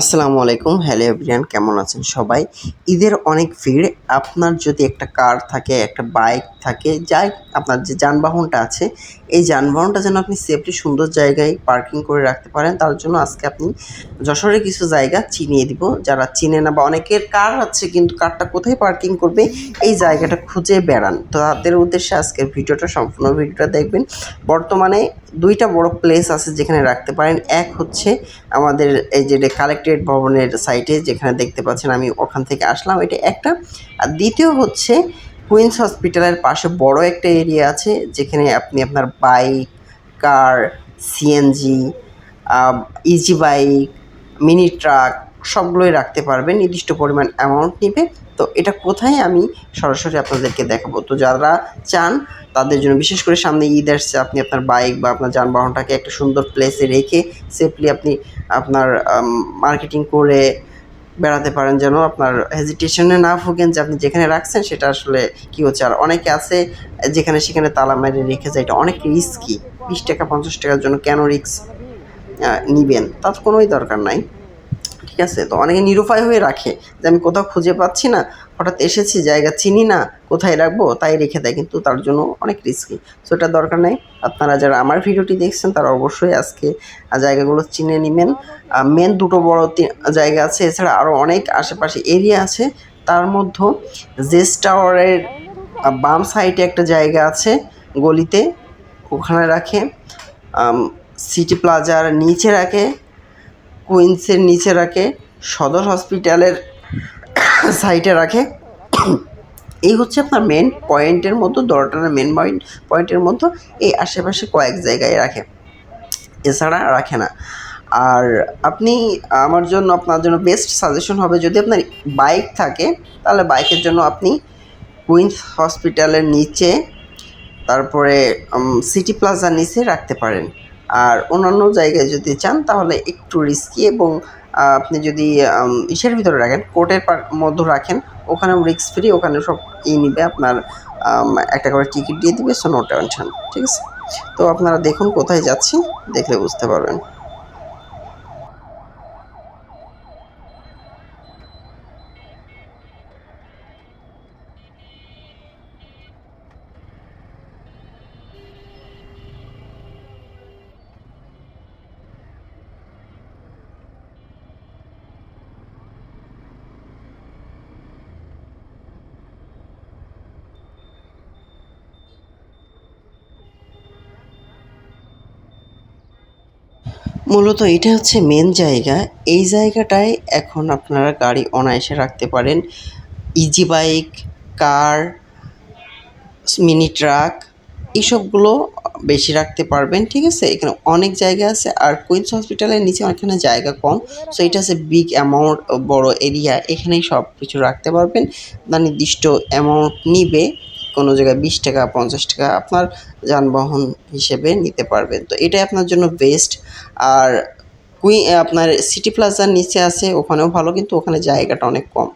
আসসালামু আলাইকুম। Hello everyone কেমন আছেন সবাই? ঈদের অনেক ভিড়। আপনার যদি একটা কার থাকে, একটা বাইক থাকে, যাই, আপনার যে যানবাহনটা আছে, এই যানবাহনটা যেন আপনি সেফলি সুন্দর জায়গায় পার্কিং করে রাখতে পারেন, তার জন্য আজকে আপনি যশোরের কিছু জায়গা চিনিয়ে দিব। যারা চিনে না বা অনেকের কার আছে, কিন্তু কারটা কোথায় পার্কিং করবে, এই জায়গাটা খুঁজে বেড়ান। তো তাদের উদ্দেশ্যে আজকের ভিডিওটা, সম্পূর্ণ ভিডিওটা দেখবেন। বর্তমানে দুইটা বড় প্লেস আছে যেখানে রাখতে পারেন। এক হচ্ছে আমাদের এই যে কালেক্টরেট ভবনের সাইটে যেখানে দেখতে পাচ্ছেন আমি ওখান থেকে আসলাম। এটা একটা, আর দ্বিতীয় হচ্ছে কুইন্স হসপিটালের পাশে বড় একটা এরিয়া আছে, যেখানে আপনি আপনার bike car CNG easy bike mini truck সবগুলোই রাখতে পারবেন নির্দিষ্ট পরিমাণ অ্যামাউন্ট নিবে। তো এটা কোথায় আমি সরাসরি আপনাদেরকে দেখাবো। তো যারা চান, তাদের জন্য বিশেষ করে সামনে ঈদ আসছে, আপনি আপনার বাইক বা আপনার যানবাহনটাকে একটা সুন্দর প্লেসে রেখে সেফলি আপনি আপনার মার্কেটিং করে বেড়াতে পারেন যেন আপনার হেজিটেশনে না ভোগেন যে আপনি যেখানে রাখছেন সেটা আসলে কি হচ্ছে। আর অনেকে আছে, যেখানে সেখানে তালা মেরে রেখে যায়, এটা অনেক রিস্কি বিশ টাকা, পঞ্চাশ টাকার জন্য কেন রিস্ক নিবেন? তার কোনোই দরকার নাই। আছে, তো অনেকে নিরুপায় হয়ে রাখে যে আমি কোথাও খুঁজে পাচ্ছি না, হঠাৎ এসেছি, জায়গা চিনি না, কোথায় রাখব, তাই রেখে দেয়, কিন্তু তার জন্য অনেক রিস্কি সো এটা দরকার নেই। আপনারা যারা আমার ভিডিওটি দেখছেন, তারা অবশ্যই আজকে জায়গাগুলো চিনে নেবেন। মেন দুটো বড় জায়গা আছে, এছাড়া আরও অনেক আশেপাশে এরিয়া আছে। তার মধ্যে জেস টাওয়ারের বাম সাইডে একটা জায়গা আছে গলিতে, ওখানে রাখে। সিটি প্লাজার নিচে রাখে। কুইন্সের নিচে রাখে, সদর হসপিটালের সাইডে রাখে। এই হচ্ছে আপনার মেন পয়েন্টের মতো দরটার মেন পয়েন্ট পয়েন্টের মতো এই আশেপাশে কয়েক জায়গায় রাখে। এছাড়া রাখে না। আর আপনি, আমার জন্য আপনার জন্য বেস্ট সাজেশন হবে, যদি আপনার বাইক থাকে, তাহলে বাইকের জন্য আপনি কুইন্স হসপিটালের নিচে, তারপরে সিটি প্লাজার নিচে রাখতে পারেন। আর অন্যান্য জায়গায় যদি চান, তাহলে একটু রিস্কি এবং আপনি যদি ইসের ভিতরে রাখেন, কোর্টের মধ্যে রাখেন ওখানে রিস্ক ফ্রি ওখানে সব ই নিবে আপনার একটা করে টিকিট দিয়ে দিবে সো নো টেনশন ঠিক আছে? তো আপনারা দেখুন কোথায় যাচ্ছি দেখলে বুঝতে পারবেন। মূলত এটা হচ্ছে মেন জায়গা। এই জায়গাটায় এখন আপনারা গাড়ি অনায়াসে রাখতে পারেন। Easy bike car mini truck এইসবগুলো বেশি রাখতে পারবেন, ঠিক আছে? এখানে অনেক জায়গা আছে, আর কুইন্স হসপিটালের নিচে অনেকখানে জায়গা কম। সো এটা হচ্ছে বিগ অ্যামাউন্ট বড় এরিয়া এখানেই সব কিছু রাখতে পারবেন। আপনার নির্দিষ্ট অ্যামাউন্ট নিবে। কোনো জায়গায় বিশ টাকা, পঞ্চাশ টাকা আপনার যানবাহন হিসেবে নিতে পারবেন। তো এটাই আপনার জন্য বেস্ট আর কুই আপনার সিটি প্লাজার নিচে আছে, ওখানেও ভালো, কিন্তু ওখানে জায়গাটা অনেক কম।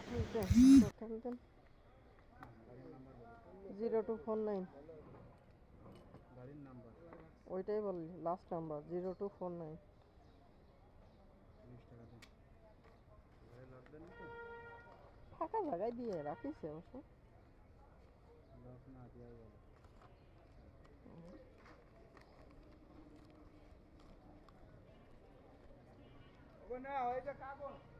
Zero two nine. ওইটাই last number zero two nine. ফাঁকা জায়গায় দিয়ে রাখিস অবশ্য না ওই যে কাগজ